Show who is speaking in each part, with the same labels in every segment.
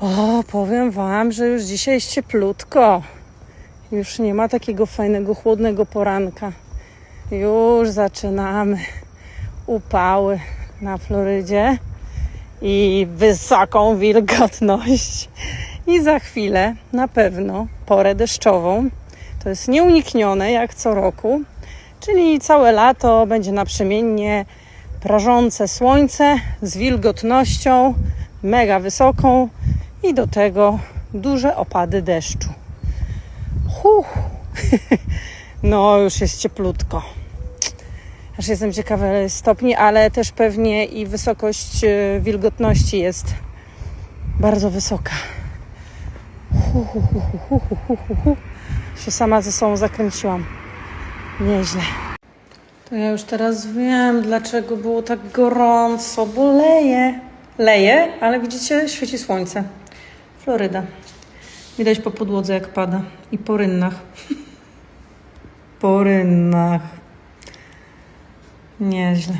Speaker 1: O, powiem Wam, że już dzisiaj jest cieplutko. Już nie ma takiego fajnego, chłodnego poranka. Już zaczynamy upały na Florydzie i wysoką wilgotność. I za chwilę na pewno porę deszczową. To jest nieuniknione jak co roku, czyli całe lato będzie naprzemiennie prażące słońce z wilgotnością mega wysoką i do tego duże opady deszczu. Huh. No, już jest cieplutko. Aż jestem ciekawa stopni, ale też pewnie i wysokość y, wilgotności jest bardzo wysoka. Hu, hu. Się sama ze sobą zakręciłam. Nieźle. To ja już teraz wiem, dlaczego było tak gorąco, bo leje. Leje, ale widzicie, świeci słońce. Floryda. Widać po podłodze, jak pada. I po rynnach. po rynnach. Nieźle.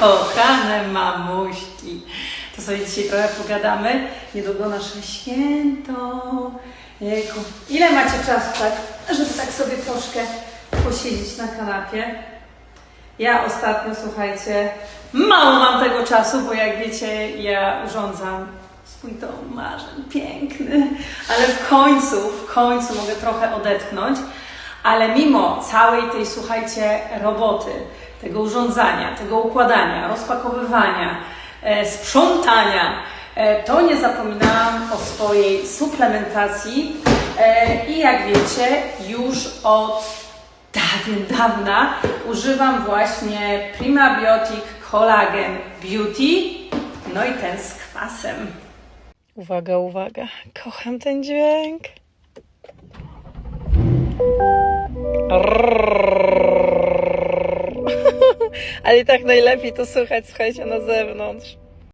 Speaker 1: Kochane mamuśki. To sobie dzisiaj trochę pogadamy. Niedługo nasze święto. Jejku. Ile macie czasu, tak, żeby tak sobie troszkę posiedzieć na kanapie? Ja ostatnio, słuchajcie, mało mam tego czasu, bo jak wiecie, ja urządzam swój dom marzeń, piękny, ale w końcu, w końcu mogę trochę odetchnąć, ale mimo całej tej, słuchajcie, roboty, tego urządzania, tego układania, rozpakowywania, e, sprzątania, e, to nie zapominałam o swojej suplementacji. E, i jak wiecie, już od dawien dawna używam właśnie Primabiotic Collagen Beauty, no i ten z kwasem. Uwaga, uwaga, kocham ten dźwięk. Ale i tak najlepiej to słuchać, słuchajcie, na zewnątrz.